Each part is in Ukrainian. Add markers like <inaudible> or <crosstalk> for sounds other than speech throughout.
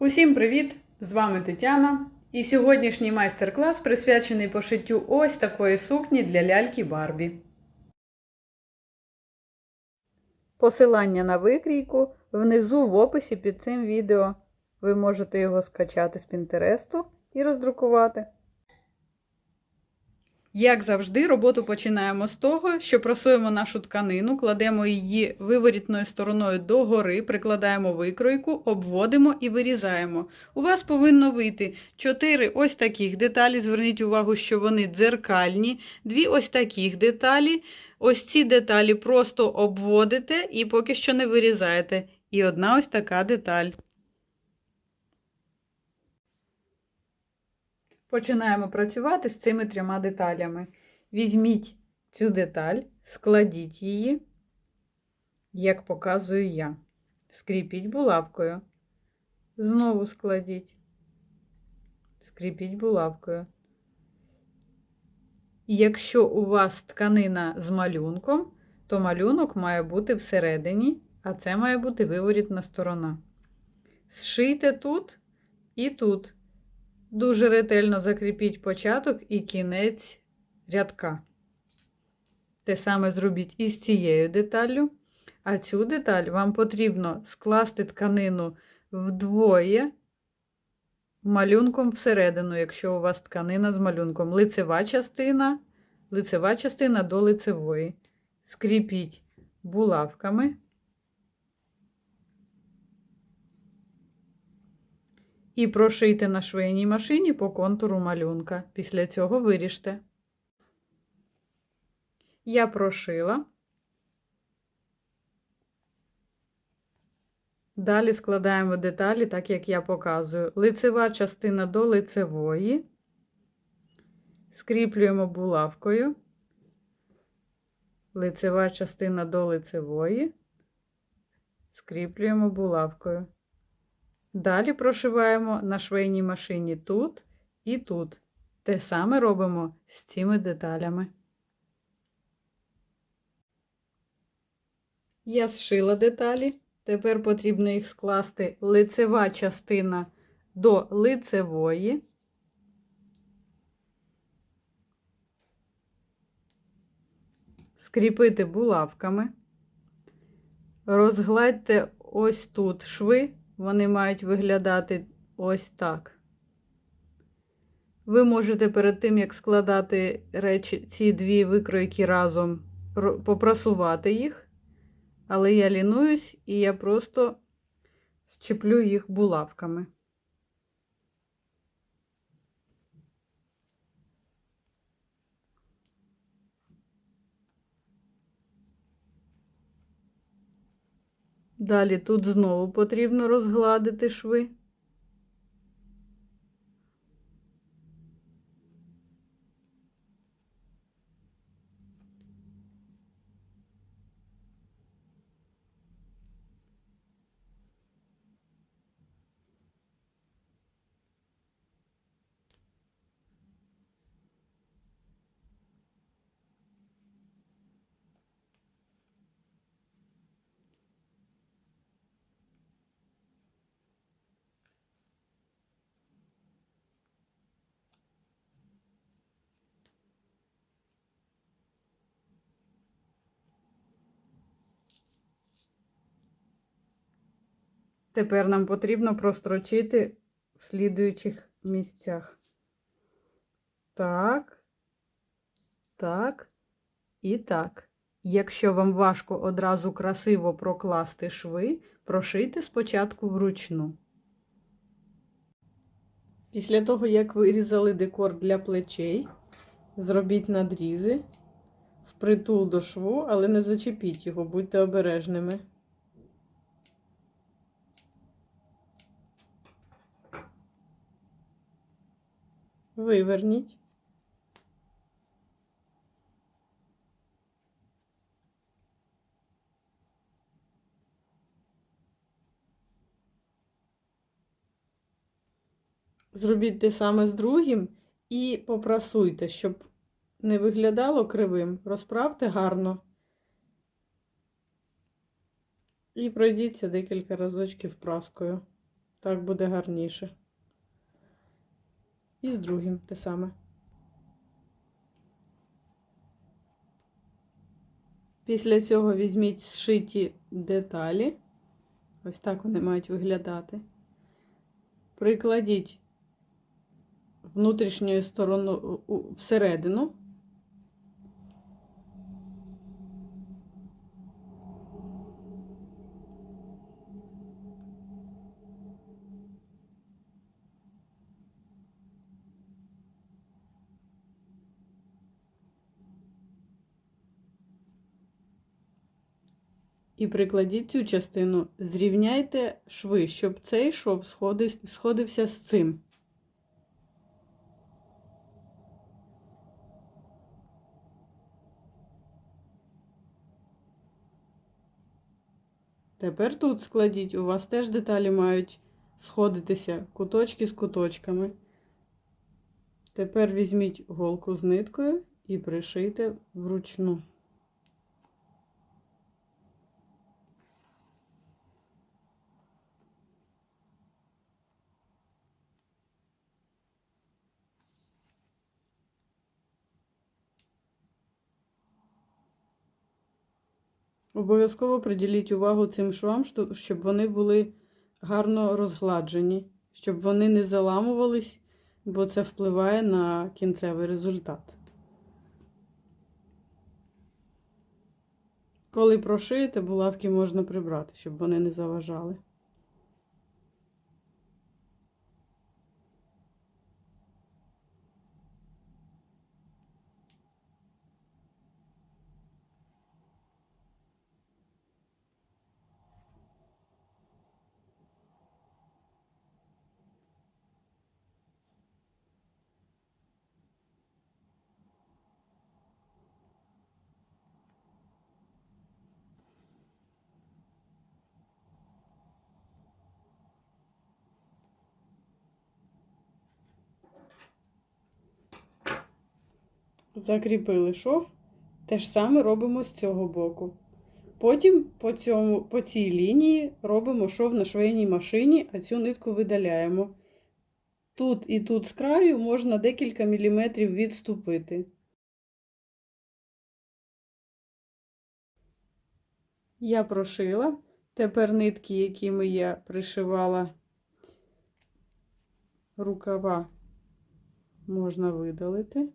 Усім привіт! З вами Тетяна. І сьогоднішній майстер-клас присвячений пошиттю ось такої сукні для ляльки Барбі. Посилання на викрійку внизу в описі під цим відео. Ви можете його скачати з Пінтересту і роздрукувати. Як завжди, роботу починаємо з того, що просуємо нашу тканину, кладемо її виворітною стороною догори, прикладаємо викройку, обводимо і вирізаємо. У вас повинно вийти 4 ось таких деталі. Зверніть увагу, що вони дзеркальні, дві ось таких деталі. Ось ці деталі просто обводите і поки що не вирізаєте. І одна ось така деталь. Починаємо працювати з цими трьома деталями. Візьміть цю деталь, складіть її, як показую я. Скріпіть булавкою. Знову складіть. Скріпіть булавкою. І якщо у вас тканина з малюнком, то малюнок має бути всередині, а це має бути виворітна сторона. Зшийте тут і тут. Дуже ретельно закріпіть початок і кінець рядка. Те саме зробіть і з цією деталлю. А цю деталь вам потрібно скласти тканину вдвоє малюнком всередину, якщо у вас тканина з малюнком. Лицева частина, лицева частина до лицевої. Скріпіть булавками. І прошийте на швейній машині по контуру малюнка. Після цього виріжте. Я прошила. Далі складаємо деталі, так як я показую. Лицева частина до лицевої. Скріплюємо булавкою. Лицева частина до лицевої. Скріплюємо булавкою. Далі прошиваємо на швейній машині тут і тут. Те саме робимо з цими деталями. Я зшила деталі. Тепер потрібно їх скласти лицева частина до лицевої. Скріпити булавками. Розгладьте ось тут шви. Вони мають виглядати ось так. Ви можете перед тим, як складати речі, ці дві викройки разом, попрасувати їх, але я лінуюсь і я просто щеплю їх булавками. Далі тут знову потрібно розгладити шви. Тепер нам потрібно прострочити в слідуючих місцях. Так, так і так. Якщо вам важко одразу красиво прокласти шви, прошийте спочатку вручну. Після того, як вирізали декор для плечей, зробіть надрізи впритул до шву, але не зачепіть його, будьте обережними. Виверніть. Зробіть те саме з другим і попрасуйте, щоб не виглядало кривим. Розправте гарно. І пройдіться декілька разочків праскою. Так буде гарніше. І з другим те саме. Після цього візьміть зшиті деталі. Ось так вони мають виглядати. Прикладіть внутрішньою стороною у- у- всередину. І прикладіть цю частину, зрівняйте шви, щоб цей шов сходився з цим. Тепер тут складіть, у вас теж деталі мають сходитися куточки з куточками. Тепер візьміть голку з ниткою і пришийте вручну. Обов'язково приділіть увагу цим швам, щоб вони були гарно розгладжені, щоб вони не заламувались, бо це впливає на кінцевий результат. Коли прошиєте, булавки можна прибрати, щоб вони не заважали. Закріпили шов. Те ж саме робимо з цього боку. Потім по, цьому, по цій лінії робимо шов на швейній машині, а цю нитку видаляємо. Тут і тут з краю можна декілька міліметрів відступити. Я прошила. Тепер нитки, якими я пришивала рукава, можна видалити.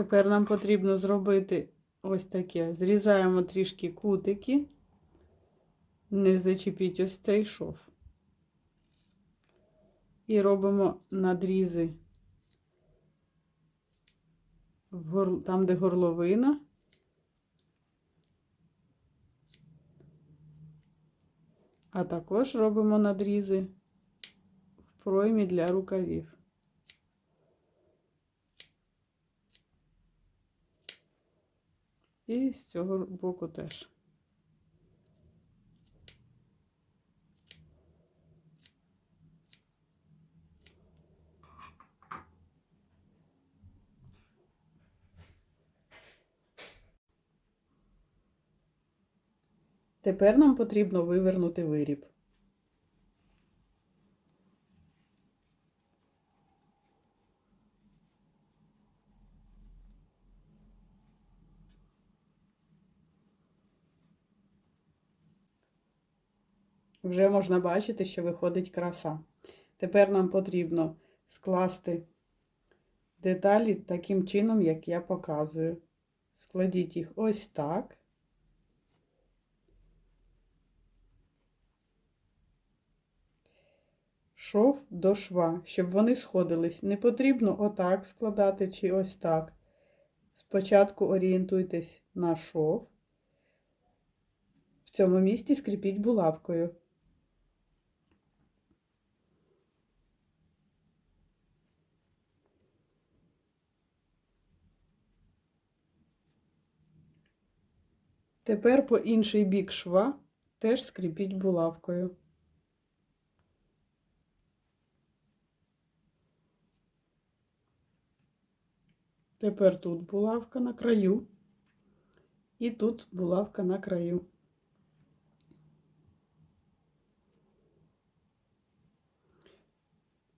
Тепер нам потрібно зробити ось таке. Зрізаємо трішки кутики, не зачепіть ось цей шов. І робимо надрізи там, де горловина. А також робимо надрізи в проймі для рукавів. І з цього боку теж. Тепер нам потрібно вивернути виріб. Вже можна бачити, що виходить краса. Тепер нам потрібно скласти деталі таким чином, як я показую. Складіть їх ось так. Шов до шва, щоб вони сходились. Не потрібно отак складати чи ось так. Спочатку орієнтуйтесь на шов. В цьому місці скріпіть булавкою. Тепер по інший бік шва теж скріпіть булавкою. Тепер тут булавка на краю. І тут булавка на краю.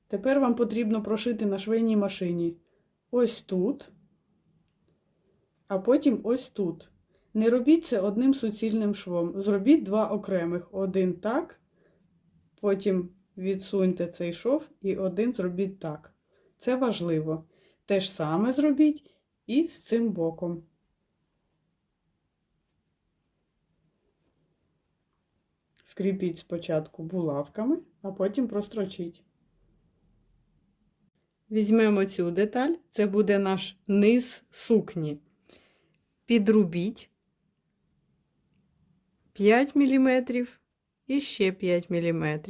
Тепер вам потрібно прошити на швейній машині ось тут, а потім ось тут. Не робіть це одним суцільним швом. Зробіть два окремих. Один так, потім відсуньте цей шов і один зробіть так. Це важливо. Те ж саме зробіть і з цим боком. Скріпіть спочатку булавками, а потім прострочіть. Візьмемо цю деталь, це буде наш низ сукні. Підрубіть 5 мм і ще 5 мм.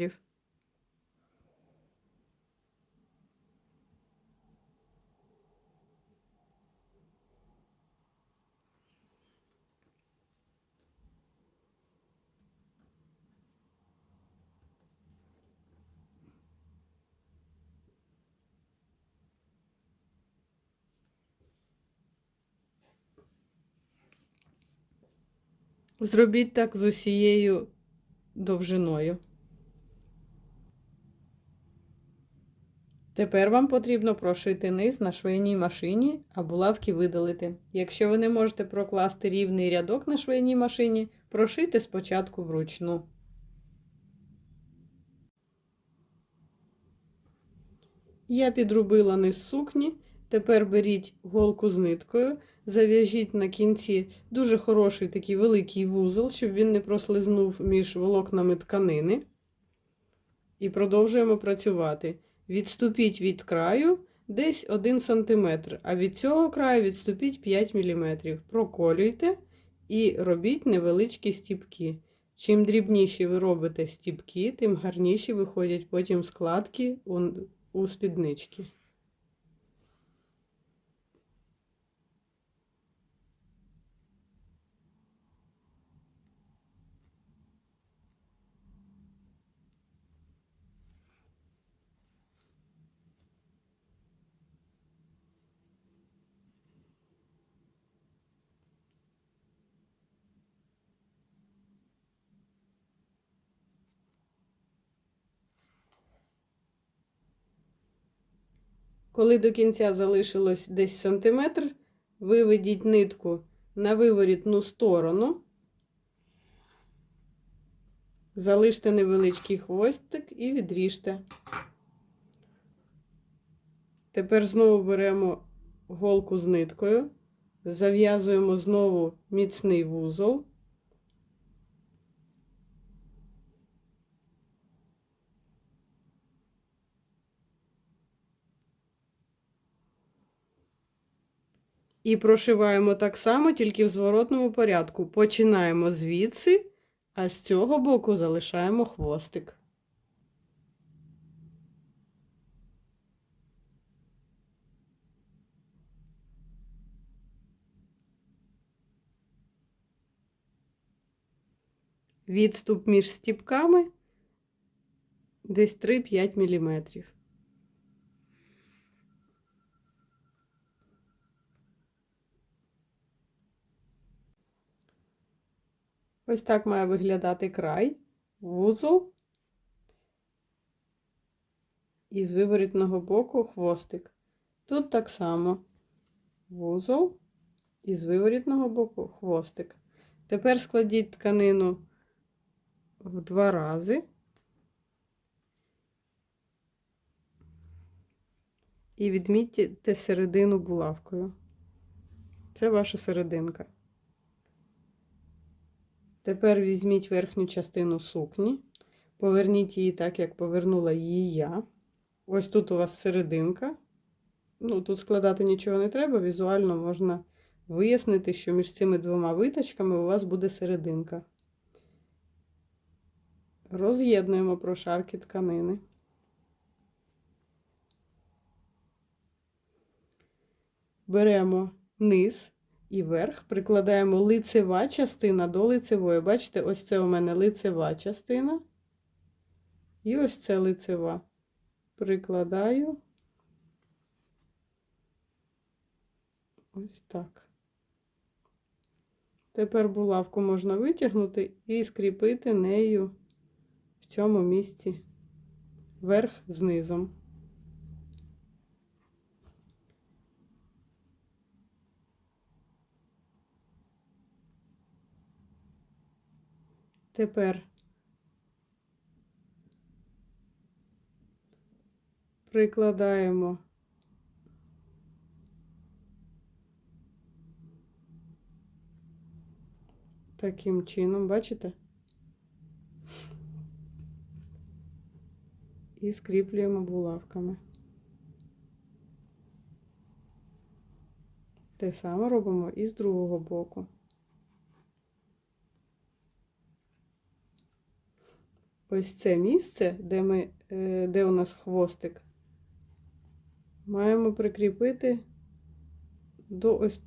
Зробіть так з усією довжиною. Тепер вам потрібно прошити низ на швейній машині, а булавки видалити. Якщо ви не можете прокласти рівний рядок на швейній машині, прошийте спочатку вручну. Я підрубила низ сукні. Тепер беріть голку з ниткою, зав'яжіть на кінці дуже хороший такий великий вузол, щоб він не прослизнув між волокнами тканини. І продовжуємо працювати. Відступіть від краю десь 1 см, а від цього краю відступіть 5 мм. Проколюйте і робіть невеличкі стіпки. Чим дрібніші ви робите стіпки, тим гарніші виходять потім складки у, спіднички. Коли до кінця залишилось десь сантиметр, виведіть нитку на виворітну сторону, залиште невеличкий хвостик і відріжте. Тепер знову беремо голку з ниткою, зав'язуємо знову міцний вузол. І прошиваємо так само, тільки в зворотному порядку. Починаємо звідси, а з цього боку залишаємо хвостик. Відступ між стіпками десь 3-5 мм. Ось так має виглядати край, вузол і з виворітного боку хвостик. Тут так само вузол і з виворітного боку хвостик. Тепер складіть тканину в два рази і відмітьте середину булавкою. Це ваша серединка. Тепер візьміть верхню частину сукні, поверніть її так, як повернула її я. Ось тут у вас серединка. Ну, Тут складати нічого не треба, візуально можна вияснити, що між цими двома виточками у вас буде серединка. Роз'єднуємо прошарки тканини. Беремо низ і верх. Прикладаємо лицева частина до лицевої. Бачите, ось це у мене лицева частина. І ось це лицева. Прикладаю. Ось так. Тепер булавку можна витягнути і скріпити нею в цьому місці верх з. Тепер прикладаємо таким чином, бачите? І скріплюємо булавками. Те саме робимо і з другого боку. Ось це місце, де, ми, е, де у нас хвостик, маємо прикріпити до ось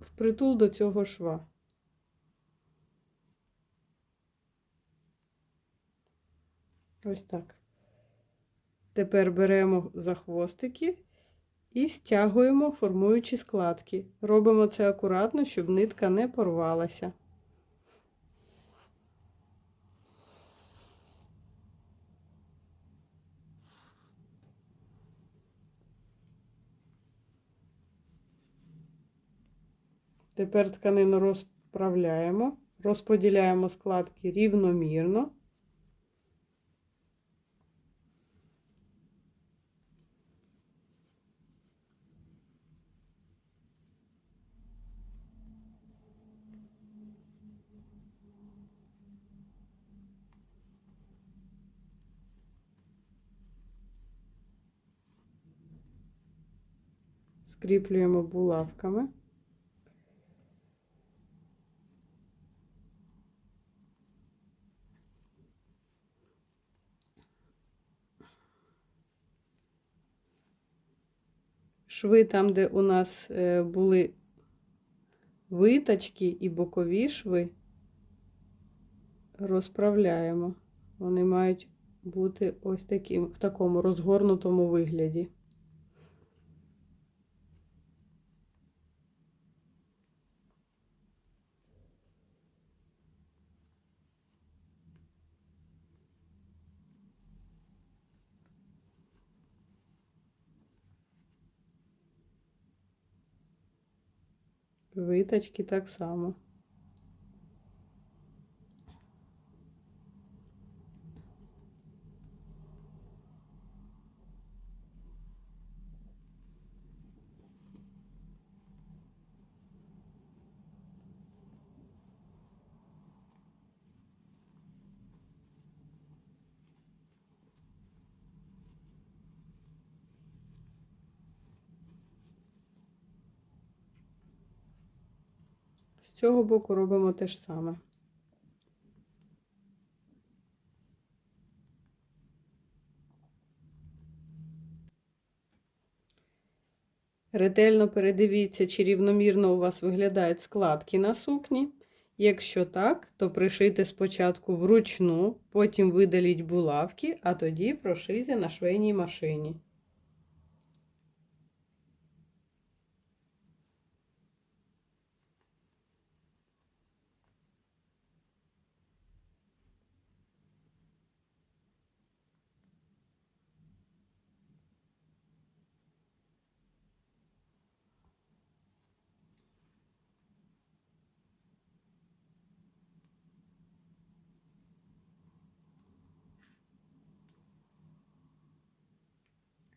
впритул до цього шва. Ось так. Тепер беремо за хвостики і стягуємо, формуючи складки. Робимо це акуратно, щоб нитка не порвалася. Тепер тканину розправляємо, розподіляємо складки рівномірно. Скріплюємо булавками. Шви там, де у нас е, були виточки і бокові шви, розправляємо. Вони мають бути ось таким, в такому розгорнутому вигляді. Виточки так само. Цього боку робимо те ж саме. Ретельно передивіться, чи рівномірно у вас виглядають складки на сукні. Якщо так, то пришийте спочатку вручну, потім видаліть булавки, а тоді прошийте на швейній машині.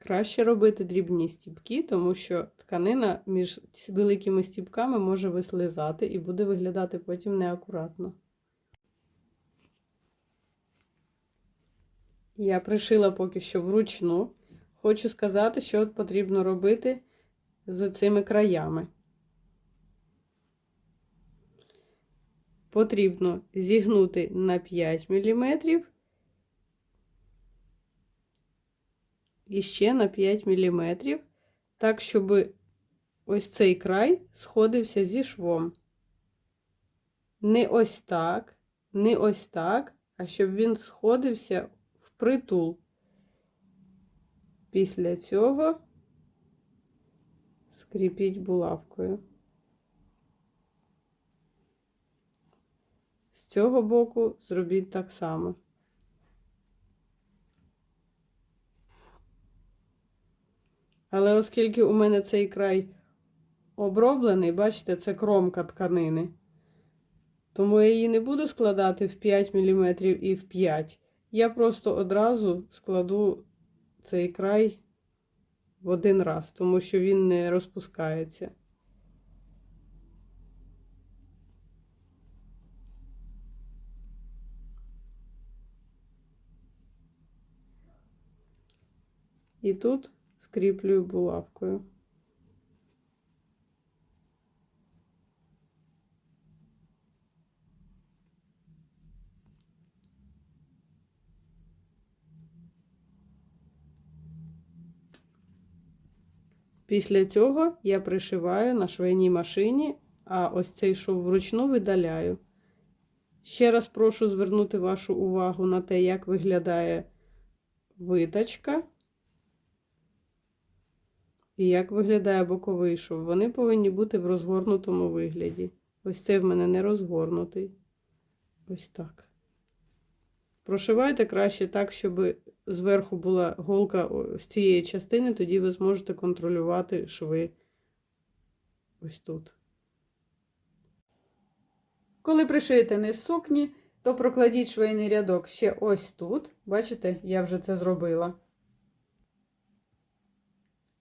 Краще робити дрібні стіпки, тому що тканина між великими стіпками може вислизати і буде виглядати потім неакуратно. Я пришила поки що вручну. Хочу сказати, що потрібно робити з цими краями. Потрібно зігнути на 5 мм і ще на 5 мм, так, щоб ось цей край сходився зі швом. Не ось так, не ось так, а щоб він сходився впритул. Після цього скріпіть булавкою. З цього боку зробіть так само. Але оскільки у мене цей край оброблений, бачите, це кромка тканини, тому я її не буду складати в 5 мм і в 5. Я просто одразу складу цей край в один раз, тому що він не розпускається. І тут скріплюю булавкою. Після цього я пришиваю на швейній машині, а ось цей шов вручну видаляю. Ще раз прошу звернути вашу увагу на те, як виглядає виточка і як виглядає боковий шов. Вони повинні бути в розгорнутому вигляді. Ось цей в мене не розгорнутий. Ось так. Прошивайте краще так, щоб зверху була голка з цієї частини, тоді ви зможете контролювати шви ось тут. Коли пришиєте низ сукні, то прокладіть швейний рядок ще ось тут. Бачите, я вже це зробила.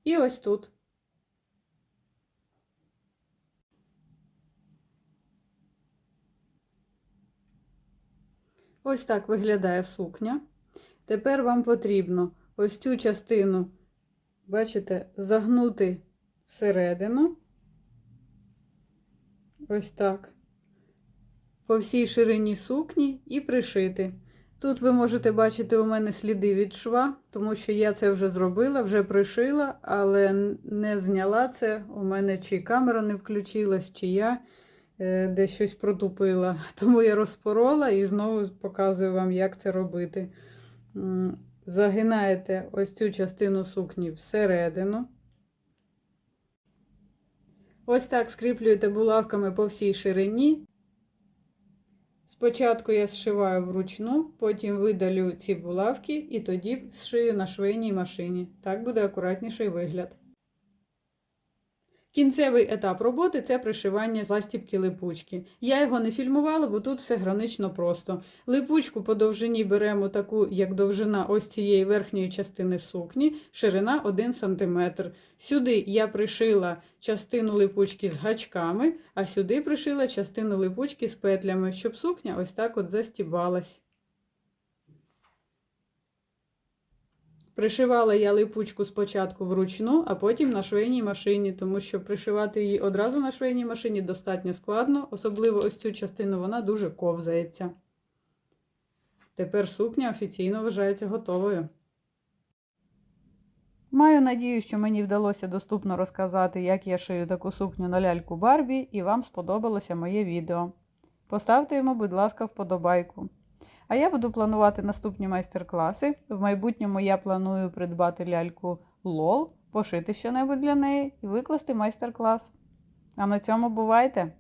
І ось тут. Ось так виглядає сукня. Тепер вам потрібно ось цю частину, бачите, загнути всередину. Ось так. По всій ширині сукні і пришити. Тут ви можете бачити у мене сліди від шва, тому що я це вже зробила, вже пришила, але не зняла це. У мене чи камера не включилась, чи я е, десь щось протупила. <laughs> Тому я розпорола і знову показую вам, як це робити. Загинаєте ось цю частину сукні всередину. Ось так скріплюєте булавками по всій ширині. Спочатку я зшиваю вручну, потім видалю ці булавки і тоді зшию на швейній машині. Так буде акуратніший вигляд. Кінцевий етап роботи це пришивання застібки липучки. Я його не фільмувала, бо тут все гранично просто. Липучку по довжині беремо таку, як довжина ось цієї верхньої частини сукні, ширина 1 см. Сюди я пришила частину липучки з гачками, а сюди пришила частину липучки з петлями, щоб сукня ось так от застібалась. Пришивала я липучку спочатку вручну, а потім на швейній машині, тому що пришивати її одразу на швейній машині достатньо складно, особливо ось цю частину вона дуже ковзається. Тепер сукня офіційно вважається готовою. Маю надію, що мені вдалося доступно розказати, як я шию таку сукню на ляльку Барбі, і вам сподобалося моє відео. Поставте йому, будь ласка, вподобайку. А я буду планувати наступні майстер-класи. В майбутньому я планую придбати ляльку лол, пошити щось для неї і викласти майстер-клас. А на цьому бувайте!